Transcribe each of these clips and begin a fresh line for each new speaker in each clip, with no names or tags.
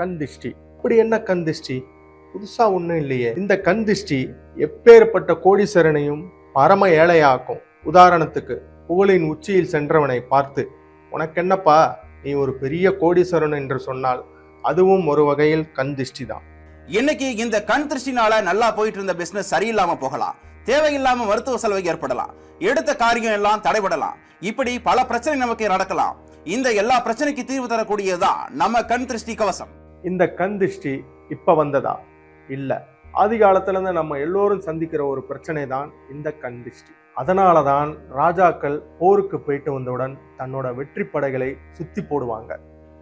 கந்திஷ்டி இப்படி என்ன கந்திஷ்டி புதுசா ஒண்ணும் இல்லையே. இந்த கந்திஷ்டி எப்பேற்பட்ட கோடீஸ்வரனையும் பரம ஏழையாக்கும். உதாரணத்துக்கு புகழின் உச்சியில் சென்றவனை பார்த்து உனக்கென்னப்பா நீ ஒரு பெரிய கோடீஸ்வரன் என்று சொன்னால் அதுவும் ஒரு வகையில் கந்திஷ்டி தான்
இன்னைக்கு இந்த கண் திருஷ்டினால நல்லா போயிட்டு இருந்த பிசினஸ் சரியில்லாம போகலாம். தேவையில்லாம மருத்துவ செலவு ஏற்படலாம். எடுத்த காரியம் எல்லாம் தடைபடலாம். இப்படி பல பிரச்சனை நமக்கு நடக்கலாம். இந்த எல்லா பிரச்சனைக்கு தீர்வு தரக்கூடியதுதான் நம்ம கண் திருஷ்டி கவசம்.
இந்த கண் திஷ்டி இப்ப வந்ததா? இல்ல. ஆதி காலத்துலேருந்து நம்ம எல்லோரும் சந்திக்கிற ஒரு பிரச்சனை தான் இந்த கண் திஷ்டி அதனால தான் ராஜாக்கள் போருக்கு போயிட்டு வந்தவுடன் தன்னோட வெற்றி படைகளை சுத்தி போடுவாங்க.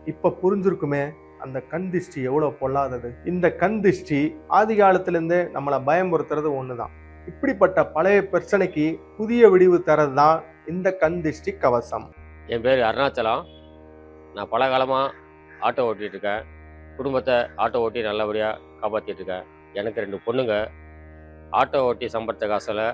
இப்ப புரிஞ்சிருக்குமே அந்த கண் திஷ்டி எவ்வளவு பொல்லாதது. இந்த கண் திஷ்டி ஆதி காலத்திலிருந்தே நம்மளை பயமுறுத்துறது ஒண்ணுதான். இப்படிப்பட்ட பழைய பிரச்சனைக்கு புதிய விடிவு தரது தான் இந்த கண் திஷ்டி கவசம்.
என் பேர் அருணாச்சலம். நான் பல காலமாக ஆட்டோ ஓட்டிகிட்டு இருக்கேன். குடும்பத்தை ஆட்டோ ஓட்டி நல்லபடியாக காப்பாற்றிட்டு இருக்கேன் எனக்கு ரெண்டு பொண்ணுங்க. ஆட்டோ ஓட்டி சம்பளத்த காசில்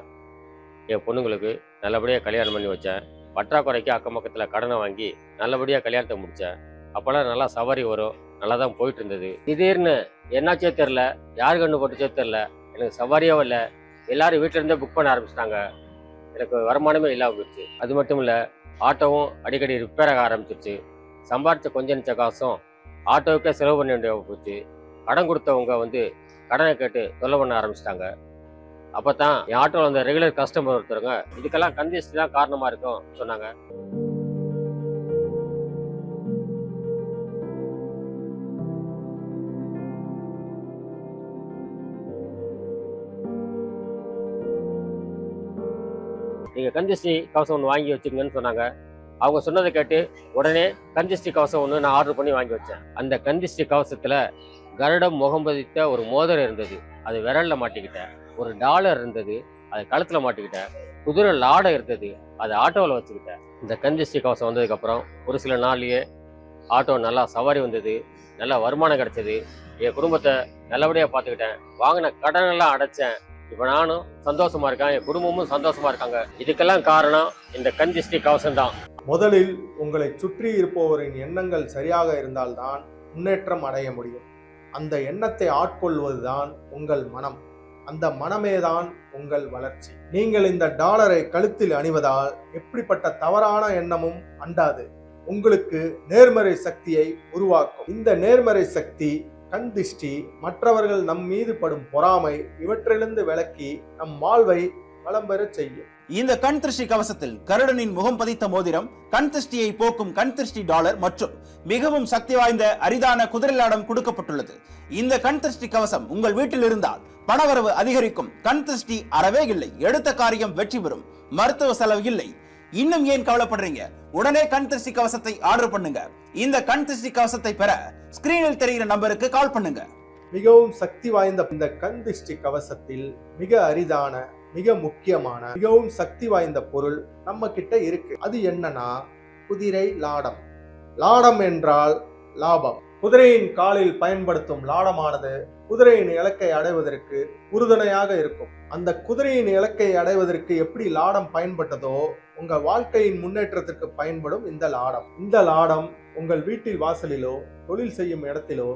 என் பொண்ணுங்களுக்கு நல்லபடியாக கல்யாணம் பண்ணி வச்சேன். பற்றாக்குறைக்கு அக்கம் பக்கத்தில் கடனை வாங்கி நல்லபடியாக கல்யாணத்தை முடித்தேன் அப்போல்லாம் நல்லா சவாரி வரும். நல்லா தான் போயிட்டு இருந்தது திடீர்னு என்னாச்சே தெரில யார் கண்ணு போட்டுச்சோ தெரில எனக்கு சவாரியாக இல்லை. எல்லாரும் வீட்டில் இருந்தே புக் பண்ண ஆரம்பிச்சிட்டாங்க. எனக்கு வருமானமே இல்லாமல் போயிடுச்சு. அது மட்டும் இல்லை ஆட்டோவும் அடிக்கடி ரிப்பேர் ஆக ஆரம்பிச்சிருச்சு. சம்பாரித்த கொஞ்ச நிச்ச காசும் ஆட்டோவுக்கே செலவு பண்ண வேண்டிய போச்சு. கடன் கொடுத்தவங்க வந்து கடனை கேட்டு தொல்லை பண்ண ஆரம்பிச்சிட்டாங்க. அப்போ தான் என் ஆட்டோவில் வந்த ரெகுலர் கஸ்டமர் ஒருத்தருங்க இதுக்கெல்லாம் கந்திஷ்டி தான் காரணமாக இருக்கும் சொன்னாங்க. நீங்கள் கந்திஸ்ரீ கவசம் ஒன்று வாங்கி வச்சுக்கங்கன்னு சொன்னாங்க. அவங்க சொன்னதை கேட்டு உடனே கந்திஷ்டி கவசம் ஒன்று நான் ஆர்டர் பண்ணி வாங்கி வச்சேன். அந்த கந்திஷ்டி கவசத்தில் கருடம் முகம் பதித்த ஒரு மோதிரம் இருந்தது. அது விரலில் மாட்டிக்கிட்டேன். ஒரு டாலர் இருந்தது. அது கழுத்தில் மாட்டிக்கிட்டேன். குதிரை லாடை இருந்தது. அது ஆட்டோவில் வச்சுக்கிட்டேன். இந்த கந்திஷ்டி கவசம் வந்ததுக்கப்புறம் ஒரு சில நாள்லேயே ஆட்டோ நல்லா சவாரி வந்தது. நல்லா வருமானம் கிடைச்சது. என் குடும்பத்தை நல்லபடியாக பார்த்துக்கிட்டேன். வாங்கின கடனெல்லாம் அடைச்சேன். இப்போ நானும் சந்தோஷமா இருக்கேன். என் குடும்பமும் சந்தோஷமா இருக்காங்க. இதுக்கெல்லாம் காரணம் இந்த கந்திஷ்டி கவசம் தான்.
முதலில் உங்களை சுற்றி இருப்பவரின் எண்ணங்கள் சரியாக இருந்தால்தான் முன்னேற்றம் அடைய முடியும். அந்த எண்ணத்தை ஆட்கொள்வதுதான் உங்கள் மனம். அந்த மனமேதான் உங்கள் வளர்ச்சி. நீங்கள் இந்த டாலரை கழுத்தில் அணிவதால் எப்படிப்பட்ட தவறான எண்ணமும் அண்டாது. உங்களுக்கு நேர்மறை சக்தியை உருவாக்கும். இந்த நேர்மறை சக்தி கண் திஷ்டி மற்றவர்கள் நம் மீது படும் பொறாமை இவற்றிலிருந்து விலக்கி நம் வாழ்வை வளம் பெறச் செய்யும்.
இந்த கண் திருஷ்டி கவசத்தில் கருடனின் முகம் பதித்த மோதிரம் கண் திருஷ்டியை போக்கும் கண் திருஷ்டி டாலர் மற்றும் மிகவும் சக்தி வாய்ந்த அரிதான குதிரைலாடம் கொடுக்கப்பட்டுள்ளது. இந்த கண் திருஷ்டி கவசம் உங்கள் வீட்டில் இருந்தால் பணவரவு அதிகரிக்கும். கண் திருஷ்டி அறவே இல்லை. எடுத்த காரியம் வெற்றி பெறும். மருத்துவ செலவு இல்லை. இன்னும் ஏன் கவலைப்படுறீங்க? உடனே கண் திருஷ்டி கவசத்தை ஆர்டர் பண்ணுங்க. இந்த கண் திருஷ்டி கவசத்தை பெற ஸ்கிரீனில் தெரிகிற நம்பருக்கு கால் பண்ணுங்க.
மிகவும் சக்தி வாய்ந்த இந்த கண் திஷ்டி கவசத்தில் மிக அரிதான மிக முக்கியமான மிகவும் சக்தி வாய்ந்த பொருள் நம்ம கிட்ட இருக்கு. அது என்னன்னா குதிரை லாடம். லாடம் என்றால் லாபம். குதிரையின் காலில் பயன்படுத்தும் லாடமானது குதிரையின் இலக்கை அடைவதற்கு உறுதுணையாக இருக்கும். அந்த குதிரையின் இலக்கை அடைவதற்கு எப்படி லாடம் பயன்பட்டதோ உங்க வாழ்க்கையின் முன்னேற்றத்திற்கு பயன்படும் இந்த லாடம். இந்த லாடம் உங்கள் வீட்டில் வாசலிலோ தொழில் செய்யும் இடத்திலோ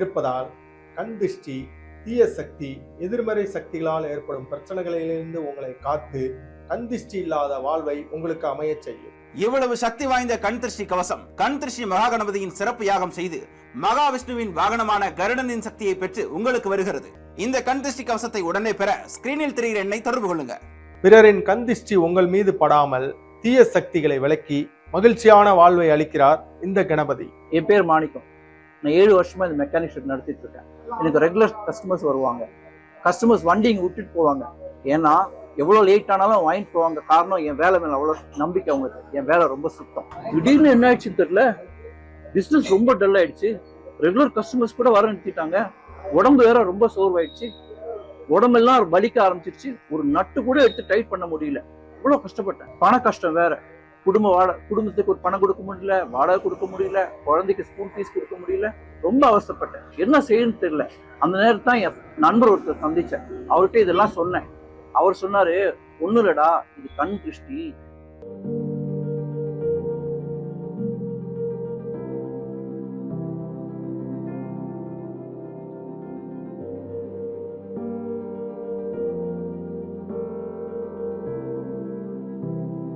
இருப்பதால் கண் திஷ்டி தீய சக்தி எதிர்மறை சக்திகளால் ஏற்படும் பிரச்சனைகளிலிருந்து உங்களை காத்து கண்திஷ்டி இல்லாத வாழ்வை உங்களுக்கு அமையச் செய்யும்.
இவ்வளவு சக்தி வாய்ந்த கண் திருஷ்டி கவசம் கண் திருஷ்டி மகாகணபதியின் சிறப்பு யாகம் செய்து மகாவிஷ்ணுவின் வாகனமான கருடனின் சக்தியை பெற்று உங்களுக்கு வருகிறது. இந்த கண் திருஷ்டி கவசத்தை உடனே பெற ஸ்கிரீனில் தெரிகிற எண்ணை தொடர்பு கொள்ளுங்க.
பிறரின் கண் உங்கள் மீது படாமல் தீய சக்திகளை விலக்கி மகிழ்ச்சியான வாழ்வை அளிக்கிறார் இந்த கணபதி.
என் பேர் மாணிக்கம். நான் ஏழு வருஷமா இந்த மெக்கானிக் ஷெட் நடத்திட்டு இருக்கேன். எனக்கு ரெகுலர் கஸ்டமர்ஸ் வருவாங்க. கஸ்டமர்ஸ் வண்டி இங்கே விட்டுட்டு போவாங்க. ஏன்னா எவ்வளோ லேட் ஆனாலும் வாங்கிட்டு போவாங்க காரணம் என் வேலை மேலே அவ்வளோ நம்பிக்கை அவங்களுக்கு. என் வேலை ரொம்ப சுத்தம். திடீர்னு என்ன ஆயிடுச்சுன்னு தெரியல. பிஸ்னஸ் ரொம்ப டல் ஆயிடுச்சு. ரெகுலர் கஸ்டமர்ஸ் கூட வர நிறுத்திட்டாங்க. உடம்பு வேற ரொம்ப சோர்வாயிடுச்சு. உடம்பெல்லாம் வலிக்க ஆரம்பிச்சிருச்சு. ஒரு நட்டு கூட எடுத்து டைட் பண்ண முடியல. இவ்வளோ கஷ்டப்பட்டேன். பண கஷ்டம் வேற. குடும்ப வாட குடும்பத்துக்கு ஒரு பணம் கொடுக்க முடியல. வாடகை கொடுக்க முடியல. குழந்தைக்கு ஸ்கூல் ஃபீஸ் கொடுக்க முடியல. ரொம்ப அவசரப்பட்டேன். என்ன செய்யணும்னு தெரியல. அந்த நேரத்தான் என் நண்பர் ஒருத்தர் சந்திச்சேன் அவர்கிட்ட இதெல்லாம் சொன்னேன். அவர் சொன்னாரு ஒண்ணு இல்லடா இது கண் திருஷ்டி.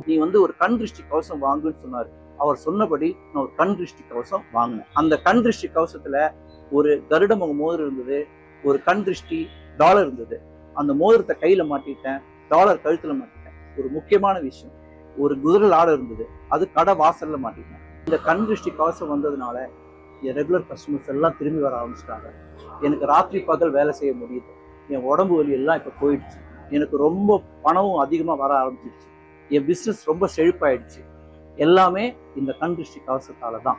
நீ வந்து ஒரு கண் திருஷ்டி கவசம் வாங்குன்னு சொன்னாரு. அவர் சொன்னபடி நான் ஒரு கண் திருஷ்டி கவசம் வாங்கினேன். அந்த கண் திருஷ்டி கவசத்துல ஒரு கருட முகம் மோதிரம் இருந்தது ஒரு கண் திருஷ்டி டாலர் இருந்தது. அந்த மோதிரத்தை கையில மாட்டிட்டேன் டாலர் கழுத்துல மாட்டிட்டேன். ஒரு முக்கியமான விஷயம். ஒரு குதிரை ஆடை இருந்தது. அது கடை வாசல்ல மாட்டிட்டேன். இந்த கண் திருஷ்டி கவசம் வந்ததுனால என் ரெகுலர் கஸ்டமர்ஸ் எல்லாம் திரும்பி வர ஆரம்பிச்சிட்டாங்க. எனக்கு ராத்திரி பகல் வேலை செய்ய முடியுது என் உடம்பு வலி எல்லாம் இப்போ போயிடுச்சு. எனக்கு ரொம்ப பணமும் அதிகமாக வர ஆரம்பிச்சிடுச்சு என் பிஸ்னஸ் ரொம்ப செழிப்பாயிடுச்சு. எல்லாமே இந்த கண் திருஷ்டி கவசத்தால் தான்.